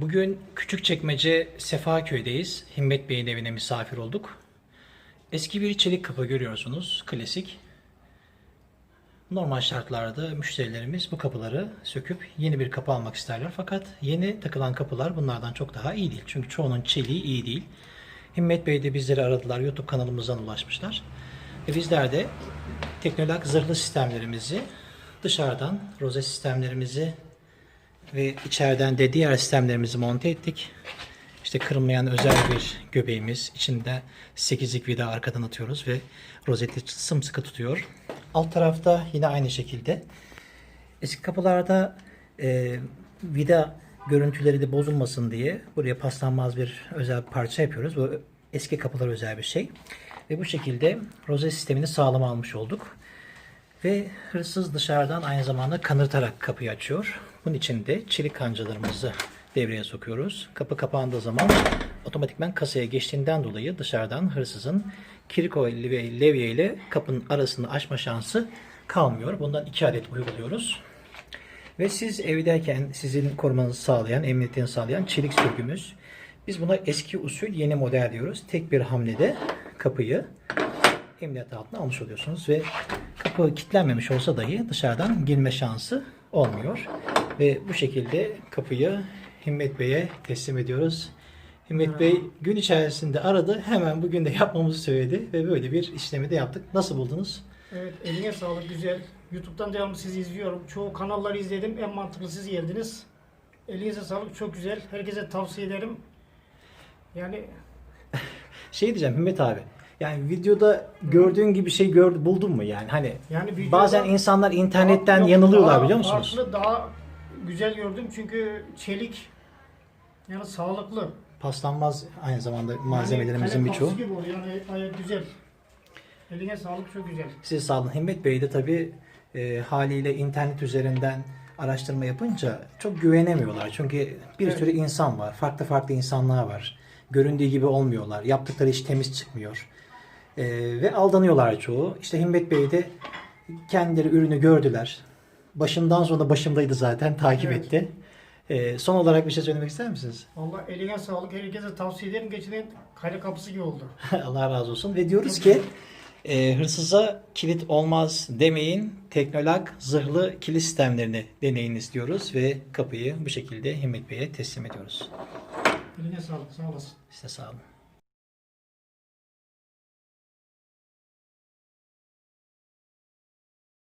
Bugün Küçükçekmece Sefaköy'deyiz. Himmet Bey'in evine misafir olduk. Eski bir çelik kapı görüyorsunuz. Klasik. Normal şartlarda müşterilerimiz bu kapıları söküp yeni bir kapı almak isterler. Fakat yeni takılan kapılar bunlardan çok daha iyi değil. Çünkü çoğunun çeliği iyi değil. Himmet Bey de bizleri aradılar. YouTube kanalımızdan ulaşmışlar. Ve bizler de Teknolak zırhlı sistemlerimizi dışarıdan roze sistemlerimizi ve içeriden de diğer sistemlerimizi monte ettik. İşte kırılmayan özel bir göbeğimiz. içinde 8'lik vida arkadan atıyoruz ve rozeti sımsıkı tutuyor. Alt tarafta yine aynı şekilde. Eski kapılarda e, vida görüntüleri de bozulmasın diye buraya paslanmaz bir özel bir parça yapıyoruz. Bu eski kapılar özel bir şey. Ve bu şekilde rozet sistemini sağlam almış olduk. Ve hırsız dışarıdan aynı zamanda kanırtarak kapıyı açıyor. Bunun için de çelik kancalarımızı devreye sokuyoruz. Kapı kapandığı zaman otomatikman kasaya geçtiğinden dolayı dışarıdan hırsızın kiriko ve levye ile kapının arasını açma şansı kalmıyor. Bundan iki adet uyguluyoruz. Ve siz evdeyken sizin korumanızı sağlayan, emniyetini sağlayan çelik sürgümüz. Biz buna eski usul yeni model diyoruz. Tek bir hamlede kapıyı emniyet altına almış oluyorsunuz ve kapı kilitlenmemiş olsa dahi dışarıdan girme şansı olmuyor. Ve bu şekilde kapıyı Himmet Bey'e teslim ediyoruz. Himmet Bey gün içerisinde aradı. Hemen bugün de yapmamızı söyledi ve böyle bir işlemi de yaptık. Nasıl buldunuz? Evet eline sağlık güzel. YouTube'dan devamlı sizi izliyorum. Çoğu kanalları izledim. En mantıklı siz geldiniz. Elinize sağlık çok güzel. Herkese tavsiye ederim. Yani Şey diyeceğim Himmet abi. Yani videoda gördüğün gibi şey gördü buldun mu yani? Hani yani videoda bazen insanlar internetten Yok, yanılıyorlar daha biliyor musunuz? Farklı daha güzel gördüm çünkü çelik yani sağlıklı. Paslanmaz aynı zamanda malzemelerimizin yani, birçoğu. kalem kapısı gibi oluyor. Yani gayet güzel. Eline sağlık çok güzel. Siz sağ olun. Himmet Bey de tabii e, haliyle internet üzerinden araştırma yapınca çok güvenemiyorlar. Çünkü bir Evet. sürü insan var. Farklı farklı insanlar var. Göründüğü gibi olmuyorlar. Yaptıkları iş temiz çıkmıyor. E, ve aldanıyorlar çoğu. İşte Himmet Bey de kendileri ürünü gördüler. Başından sonra başımdaydı zaten. Takip Evet. etti. E, son olarak bir şey söylemek ister misiniz? Valla eline sağlık. Herkese tavsiye ederim. Geçen kale kapısı gibi oldu. Allah razı olsun. Ve diyoruz ki e, hırsıza kilit olmaz demeyin. Teknolak zırhlı kilit sistemlerini deneyiniz diyoruz ve kapıyı bu şekilde Himmet Bey'e teslim ediyoruz. Eline sağlık. Sağ olasın. Size sağ olun.